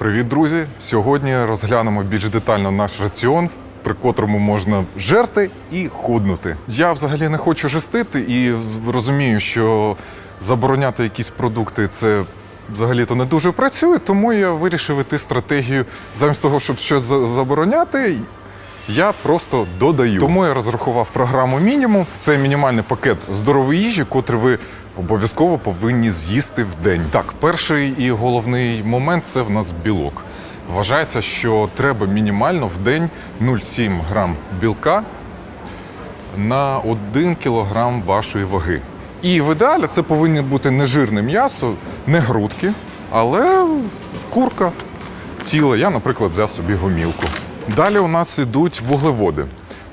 Привіт, друзі! Сьогодні розглянемо більш детально наш раціон, при котрому можна жерти і худнути. Я взагалі не хочу жестити і розумію, що забороняти якісь продукти це взагалі-то не дуже працює, тому я вирішив іти стратегію замість того, щоб щось забороняти. Я просто додаю. Тому я розрахував програму мінімум. Це мінімальний пакет здорової їжі, котрий ви обов'язково повинні з'їсти в день. Так, перший і головний момент це в нас білок. Вважається, що треба мінімально в день 0,7 грам білка на 1 кілограм вашої ваги. І в ідеалі це повинно бути не жирне м'ясо, не грудки, але курка ціла. Я, наприклад, взяв собі гомілку. Далі у нас ідуть вуглеводи.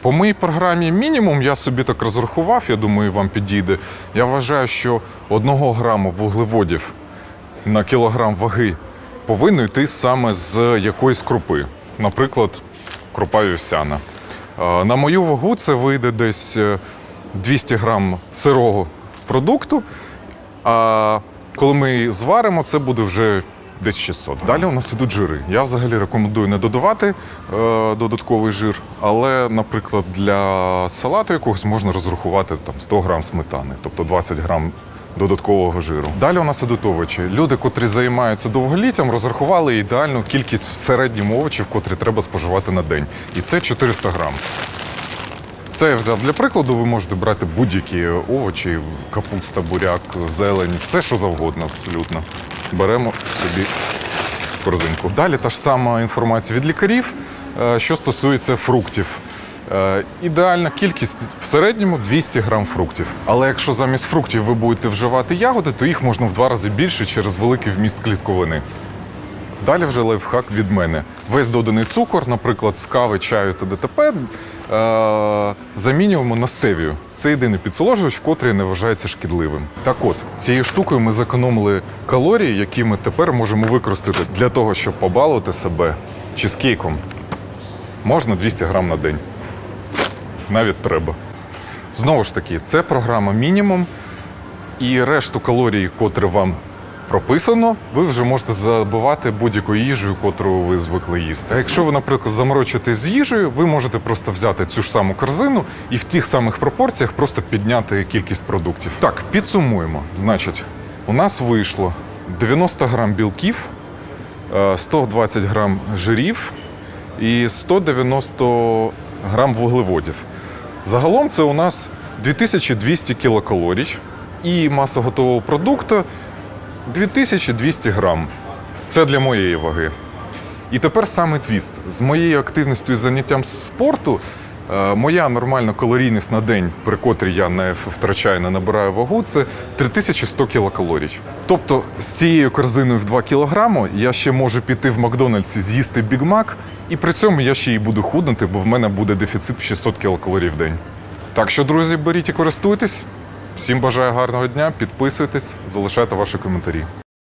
По моїй програмі мінімум я собі так розрахував, я думаю, вам підійде. Я вважаю, що одного граму вуглеводів на кілограм ваги повинно йти саме з якоїсь крупи, наприклад, крупа вівсяна. Е, На мою вагу це вийде десь е, 200 грам сирого продукту. А коли ми зваримо, це буде вже десь 600. Далі у нас ідуть жири. Я взагалі рекомендую не додавати е, додатковий жир, але, наприклад, для салату якогось можна розрахувати там 100 грам сметани, тобто 20 грам додаткового жиру. Далі у нас ідуть овочі. Люди, котрі займаються довголіттям, розрахували ідеальну кількість в середньому овочів, котрі треба споживати на день. І це 400 грам. Це я взяв для прикладу. Ви можете брати будь-які овочі, капуста, буряк, зелень, все що завгодно, абсолютно. Беремо собі корзинку. Далі та ж сама інформація від лікарів, е, що стосується фруктів. Е, Ідеальна кількість в середньому 200 грам фруктів. Але якщо замість фруктів ви будете вживати ягоди, то їх можна в два рази більше через великий вміст клітковини. Далі вже лайфхак від мене. Весь доданий цукор, наприклад, з кави, чаю та ДТП, замінюємо на стевію. Це єдиний підсоложувач, котрий не вважається шкідливим. Так от, цією штукою ми зекономили калорії, які ми тепер можемо використати для того, щоб побалувати себе чизкейком. Можна 200 грам на день. Навіть треба. Знову ж таки, це програма мінімум. І решту калорій, котрі вам прописано, ви вже можете забивати будь-якою їжею, котру ви звикли їсти. А якщо ви, наприклад, заморочитесь з їжею, ви можете просто взяти цю ж саму корзину і в тих самих пропорціях просто підняти кількість продуктів. Так, підсумуємо. Значить, у нас вийшло 90 грам білків, е, 120 грам жирів і 190 грам вуглеводів. Загалом це у нас 2200 кілокалорій і маса готового продукту 2200 грам. Це для моєї ваги. І тепер саме твіст. З моєю активністю і заняттям спорту, е, моя нормальна калорійність на день, при котрій я не втрачаю, не набираю вагу, це 3100 кілокалорій. Тобто з цією корзиною в 2 кілограми я ще можу піти в Макдональдсі, з'їсти Біг Мак, і при цьому я ще й буду худнути, бо в мене буде дефіцит в 600 кілокалорій в день. Так що, друзі, беріть і користуйтесь. Всім бажаю гарного дня, підписуйтесь, залишайте ваші коментарі.